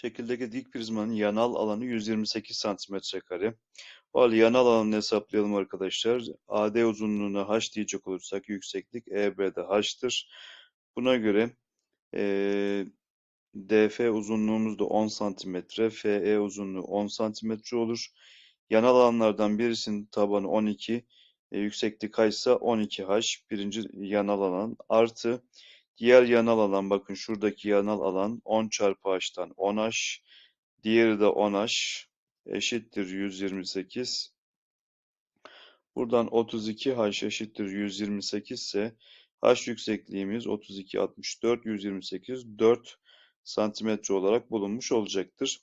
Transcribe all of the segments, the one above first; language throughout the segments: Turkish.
Şekildeki dik prizmanın yanal alanı 128 santimetre kare. O halde yanal alanını hesaplayalım arkadaşlar. AD uzunluğuna h diyecek olursak yükseklik EB'de h'tır. Buna göre e, DF uzunluğumuz da 10 santimetre, FE uzunluğu 10 santimetre olur. Yanal alanlardan birisinin tabanı 12, e, yükseklik h ise 12h birinci yanal alan artı diğer yanal alan bakın şuradaki yanal alan 10 çarpı h'tan 10h diğeri de 10h eşittir 128 buradan 32h eşittir 128 ise h yüksekliğimiz 32 64 128 4 santimetre olarak bulunmuş olacaktır.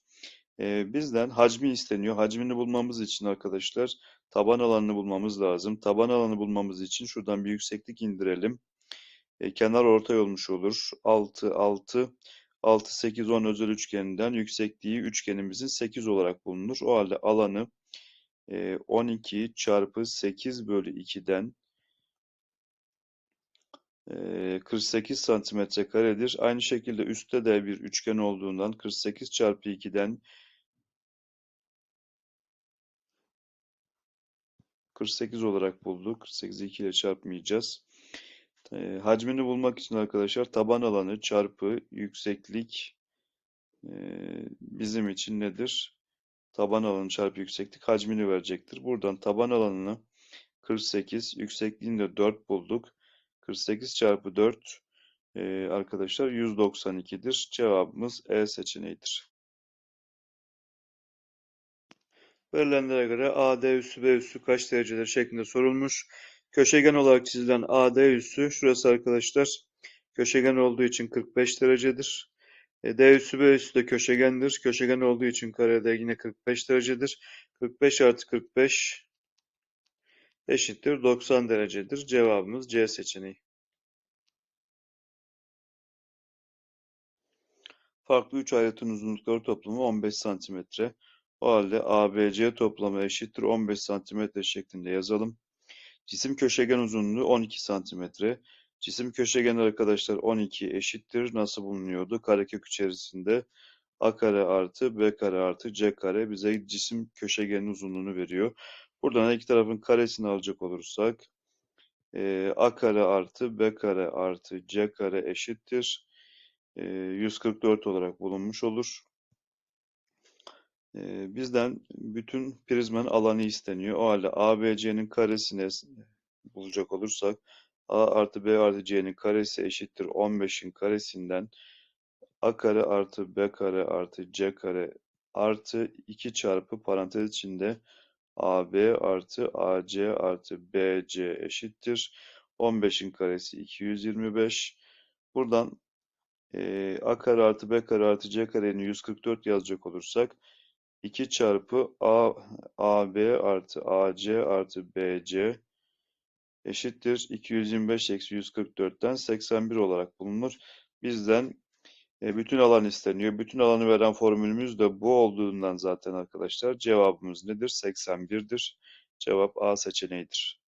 Ee, bizden hacmi isteniyor. Hacmini bulmamız için arkadaşlar taban alanını bulmamız lazım. Taban alanı bulmamız için şuradan bir yükseklik indirelim. E, kenar ortay olmuş olur. 6, 6, 6, 8, 10 özel üçgeninden yüksekliği üçgenimizin 8 olarak bulunur. O halde alanı e, 12 çarpı 8 bölü 2'den 48 santimetre karedir. Aynı şekilde üstte de bir üçgen olduğundan 48 çarpı 2'den 48 olarak bulduk. 48'i 2 ile çarpmayacağız. E, hacmini bulmak için arkadaşlar taban alanı çarpı yükseklik e, bizim için nedir? Taban alanı çarpı yükseklik hacmini verecektir. Buradan taban alanını 48, yüksekliğini de 4 bulduk. 48 çarpı 4 e, arkadaşlar 192'dir. Cevabımız E seçeneğidir. Verilenlere göre AD üssü B üssü kaç derecedir şeklinde sorulmuş. Köşegen olarak çizilen AD üssü şurası arkadaşlar köşegen olduğu için 45 derecedir. E, D üssü B üssü de köşegendir. Köşegen olduğu için karede yine 45 derecedir. 45 artı 45 eşittir 90 derecedir. Cevabımız C seçeneği. Farklı 3 ayrıtın uzunlukları toplamı 15 santimetre. O halde ABC toplamı eşittir 15 santimetre şeklinde yazalım. Cisim köşegen uzunluğu 12 santimetre. Cisim köşegen arkadaşlar 12 eşittir. Nasıl bulunuyordu? Karekök içerisinde A kare artı B kare artı C kare bize cisim köşegenin uzunluğunu veriyor. Buradan iki tarafın karesini alacak olursak e, A kare artı B kare artı C kare eşittir. E, 144 olarak bulunmuş olur. E, bizden bütün prizmanın alanı isteniyor. O halde ABC'nin karesini bulacak olursak A artı B artı C'nin karesi eşittir 15'in karesinden A kare artı B kare artı C kare artı 2 çarpı parantez içinde AB artı AC artı BC eşittir. 15'in karesi 225. Buradan e, A kare artı B kare artı C karenin 144 yazacak olursak 2 çarpı A, AB artı AC artı BC eşittir 225 eksi 144'ten 81 olarak bulunur. Bizden e, bütün alan isteniyor. Bütün alanı veren formülümüz de bu olduğundan zaten arkadaşlar cevabımız nedir? 81'dir. Cevap A seçeneğidir.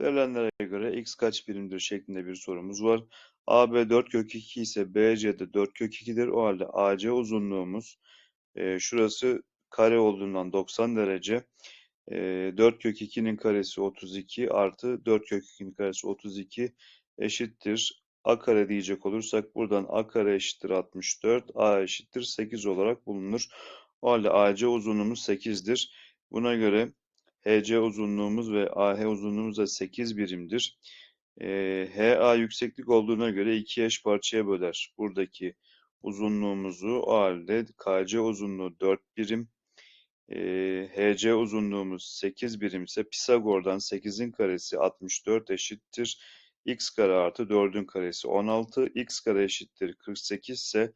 Verilenlere göre x kaç birimdir şeklinde bir sorumuz var. AB 4 kök 2 ise BC de 4 kök 2'dir. O halde AC uzunluğumuz e, şurası kare olduğundan 90 derece. E, 4 kök 2'nin karesi 32 artı 4 kök 2'nin karesi 32 eşittir. A kare diyecek olursak buradan A kare eşittir 64, A eşittir 8 olarak bulunur. O halde AC uzunluğumuz 8'dir. Buna göre HC uzunluğumuz ve AH uzunluğumuz da 8 birimdir. E, HA yükseklik olduğuna göre iki eş parçaya böler. Buradaki uzunluğumuzu o halde KC uzunluğu 4 birim, e, HC uzunluğumuz 8 birim ise Pisagor'dan 8'in karesi 64 eşittir. x kare artı 4'ün karesi 16, x kare eşittir 48 ise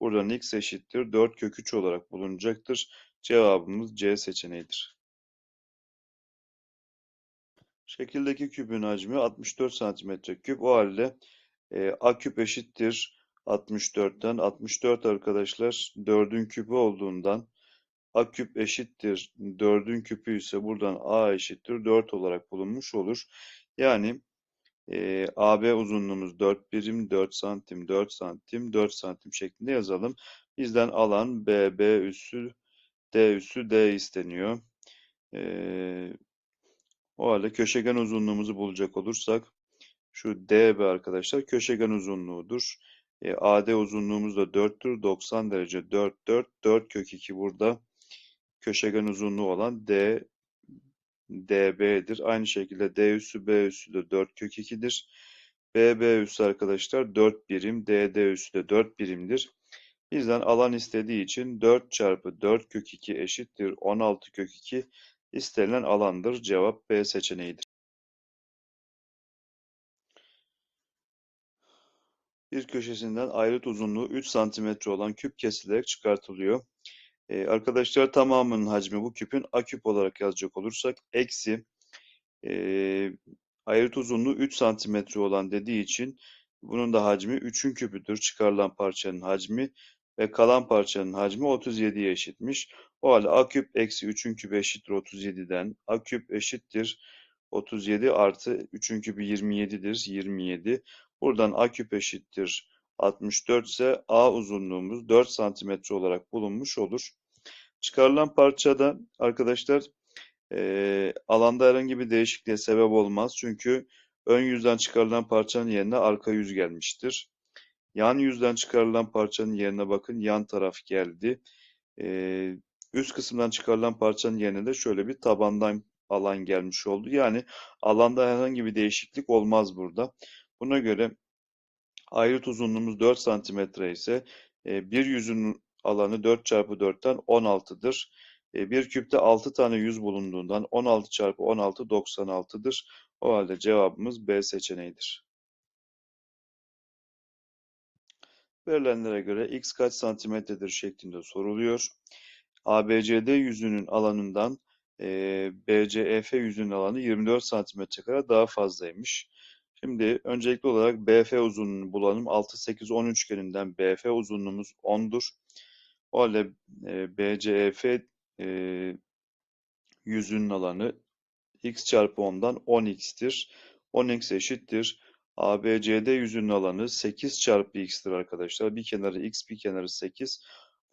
buradan x eşittir 4 kök 3 olarak bulunacaktır. Cevabımız C seçeneğidir. Şekildeki küpün hacmi 64 santimetre küp. O halde e, A küp eşittir 64'ten. 64 arkadaşlar 4'ün küpü olduğundan A küp eşittir 4'ün küpü ise buradan A eşittir 4 olarak bulunmuş olur. Yani E, AB uzunluğumuz 4 birim, 4 santim, 4 santim, 4 santim şeklinde yazalım. Bizden alan BB üssü D üssü D isteniyor. E, o halde köşegen uzunluğumuzu bulacak olursak şu DB arkadaşlar köşegen uzunluğudur. E, AD uzunluğumuz da 4'tür. 90 derece 4, 4, 4 kök 2 burada köşegen uzunluğu olan D DB'dir. Aynı şekilde D üssü B üssü de 4 kök 2'dir. BB üssü arkadaşlar 4 birim. DD üssü de 4 birimdir. Bizden alan istediği için 4 çarpı 4 kök 2 eşittir 16 kök 2 istenilen alandır. Cevap B seçeneğidir. Bir köşesinden ayrıt uzunluğu 3 cm olan küp kesilerek çıkartılıyor. Ee, arkadaşlar tamamının hacmi bu küpün A küp olarak yazacak olursak eksi e, ayrıt uzunluğu 3 cm olan dediği için bunun da hacmi 3'ün küpüdür. Çıkarılan parçanın hacmi ve kalan parçanın hacmi 37'ye eşitmiş. O halde A küp eksi 3'ün küpü eşittir 37'den. A küp eşittir 37 artı 3'ün küpü 27'dir. 27. Buradan A küp eşittir 64 ise A uzunluğumuz 4 santimetre olarak bulunmuş olur. Çıkarılan parçada arkadaşlar e, alanda herhangi bir değişikliğe sebep olmaz. Çünkü ön yüzden çıkarılan parçanın yerine arka yüz gelmiştir. Yan yüzden çıkarılan parçanın yerine bakın yan taraf geldi. E, üst kısımdan çıkarılan parçanın yerine de şöyle bir tabandan alan gelmiş oldu. Yani alanda herhangi bir değişiklik olmaz burada. Buna göre ayrıt uzunluğumuz 4 santimetre ise e, bir yüzün alanı 4 çarpı 4'ten 16'dır. E, bir küpte 6 tane yüz bulunduğundan 16 çarpı 16 96'dır. O halde cevabımız B seçeneğidir. Verilenlere göre x kaç santimetredir şeklinde soruluyor. ABCD yüzünün alanından e, BCEF yüzünün alanı 24 santimetre kare daha fazlaymış. Şimdi öncelikli olarak BF uzunluğunu bulalım. 6, 8, 10 üçgeninden BF uzunluğumuz 10'dur. O halde e, BCEF e, yüzünün alanı x çarpı 10'dan 10x'tir. 10x eşittir. ABCD yüzünün alanı 8 çarpı x'tir arkadaşlar. Bir kenarı x, bir kenarı 8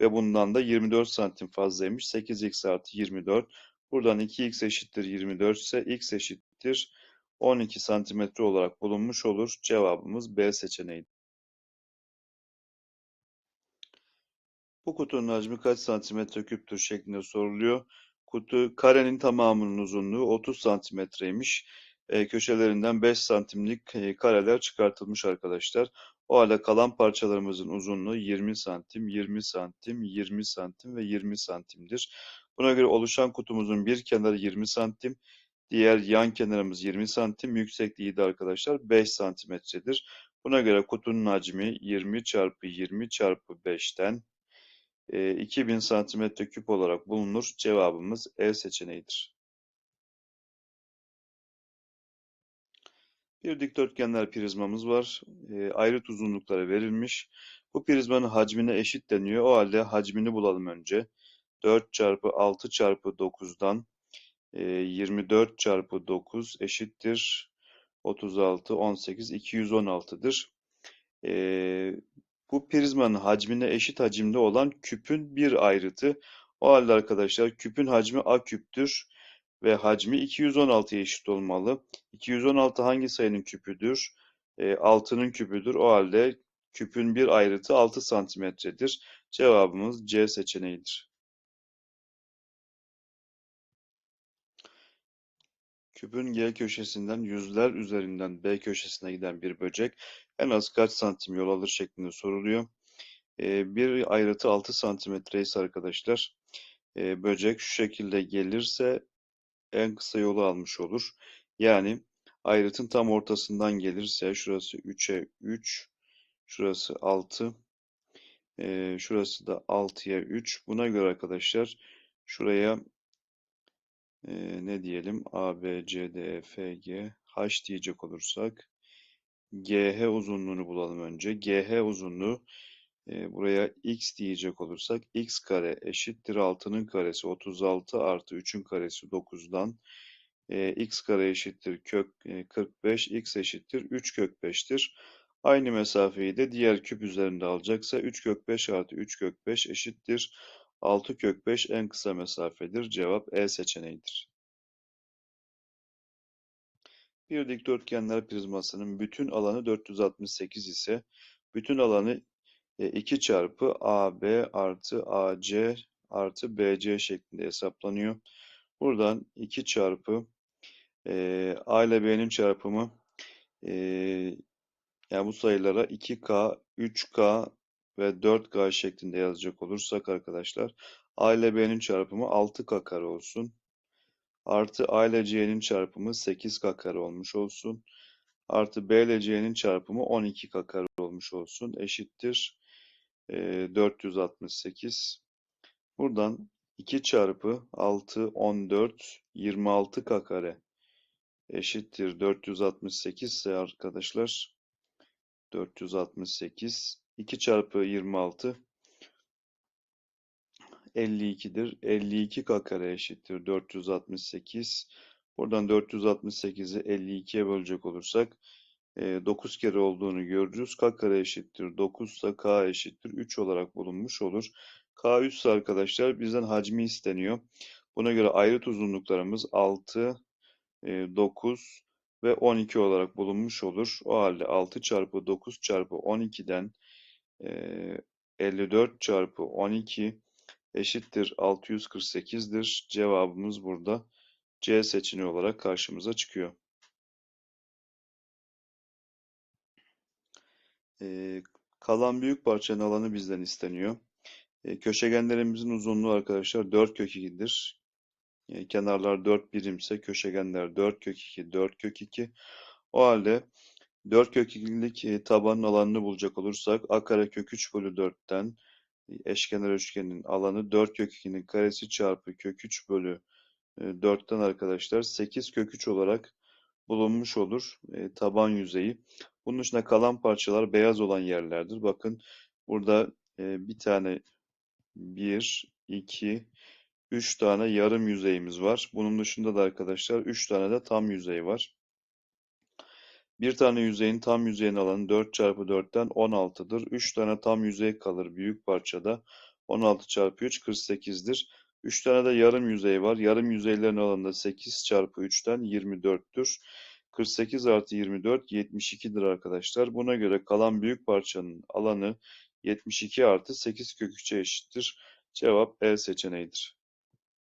ve bundan da 24 santim fazlaymış. 8x artı 24. Buradan 2x eşittir 24 ise x eşittir 12 santimetre olarak bulunmuş olur. Cevabımız B seçeneği. Bu kutunun hacmi kaç santimetre küptür şeklinde soruluyor. Kutu karenin tamamının uzunluğu 30 santimetreymiş. E, köşelerinden 5 santimlik e, kareler çıkartılmış arkadaşlar. O halde kalan parçalarımızın uzunluğu 20 santim, 20 santim, 20 santim ve 20 santimdir. Buna göre oluşan kutumuzun bir kenarı 20 santim, diğer yan kenarımız 20 santim, yüksekliği de arkadaşlar 5 santimetredir. Buna göre kutunun hacmi 20 çarpı 20 çarpı 5'ten 2000 santimetre küp olarak bulunur. Cevabımız E seçeneğidir. Bir dikdörtgenler prizmamız var. E, ayrıt uzunlukları verilmiş. Bu prizmanın hacmine eşit deniyor. O halde hacmini bulalım önce. 4 çarpı 6 çarpı 9'dan e, 24 çarpı 9 eşittir 36, 18, 216'dır. E, bu prizmanın hacmine eşit hacimde olan küpün bir ayrıtı. O halde arkadaşlar küpün hacmi A küptür ve hacmi 216'ya eşit olmalı. 216 hangi sayının küpüdür? E, 6'nın küpüdür. O halde küpün bir ayrıtı 6 santimetredir. Cevabımız C seçeneğidir. Küpün G köşesinden yüzler üzerinden B köşesine giden bir böcek en az kaç santim yol alır şeklinde soruluyor. E, bir ayrıtı 6 santimetre ise arkadaşlar e, böcek şu şekilde gelirse en kısa yolu almış olur. Yani ayrıtın tam ortasından gelirse şurası 3'e 3, şurası 6, e, şurası da 6'ya 3. Buna göre arkadaşlar şuraya e, ne diyelim A, B, C, D, E, F, G, H diyecek olursak GH uzunluğunu bulalım önce. GH uzunluğu e, buraya x diyecek olursak x kare eşittir 6'nın karesi 36 artı 3'ün karesi 9'dan e, x kare eşittir kök e, 45, x eşittir 3 kök 5'tir. Aynı mesafeyi de diğer küp üzerinde alacaksa 3 kök 5 artı 3 kök 5 eşittir 6 kök 5 en kısa mesafedir. Cevap E seçeneğidir. Bir dikdörtgenler prizmasının bütün alanı 468 ise bütün alanı 2 çarpı AB artı AC artı BC şeklinde hesaplanıyor. Buradan 2 çarpı e, A ile B'nin çarpımı e, yani bu sayılara 2K, 3K ve 4K şeklinde yazacak olursak arkadaşlar A ile B'nin çarpımı 6K kare olsun. Artı A ile C'nin çarpımı 8K kare olmuş olsun. Artı B ile C'nin çarpımı 12K kare olmuş olsun. Eşittir e, 468. Buradan 2 çarpı 6, 14, 26K kare eşittir 468 ise arkadaşlar 468 2 çarpı 26 52'dir. 52K kare eşittir 468. Buradan 468'i 52'ye bölecek olursak 9 kere olduğunu görürüz. K kare eşittir 9 ise K eşittir 3 olarak bulunmuş olur. K 3 ise arkadaşlar bizden hacmi isteniyor. Buna göre ayrıt uzunluklarımız 6, 9 ve 12 olarak bulunmuş olur. O halde 6 çarpı 9 çarpı 12'den 54 çarpı 12 eşittir 648'dir. Cevabımız burada C seçeneği olarak karşımıza çıkıyor. Ee, kalan büyük parçanın alanı bizden isteniyor. Ee, köşegenlerimizin uzunluğu arkadaşlar 4 kök 2'dir. Yani kenarlar 4 birimse köşegenler 4 kök 2, 4 kök 2. O halde 4 kök 2'lik tabanın alanını bulacak olursak a kare kök 3 bölü 4'ten eşkenar üçgenin alanı 4 kök 2'nin karesi çarpı kök 3 bölü 4'ten arkadaşlar 8 kök 3 olarak bulunmuş olur e, taban yüzeyi. Bunun dışında kalan parçalar beyaz olan yerlerdir. Bakın burada e, bir tane 1, 2, 3 tane yarım yüzeyimiz var. Bunun dışında da arkadaşlar 3 tane de tam yüzey var. Bir tane yüzeyin tam yüzeyin alanı 4 çarpı 4'ten 16'dır. 3 tane tam yüzey kalır büyük parçada. 16 çarpı 3 48'dir. 3 tane de yarım yüzey var. Yarım yüzeylerin alanı da 8 çarpı 3'ten 24'tür. 48 artı 24 72'dir arkadaşlar. Buna göre kalan büyük parçanın alanı 72 artı 8 kök 3'e eşittir. Cevap E seçeneğidir.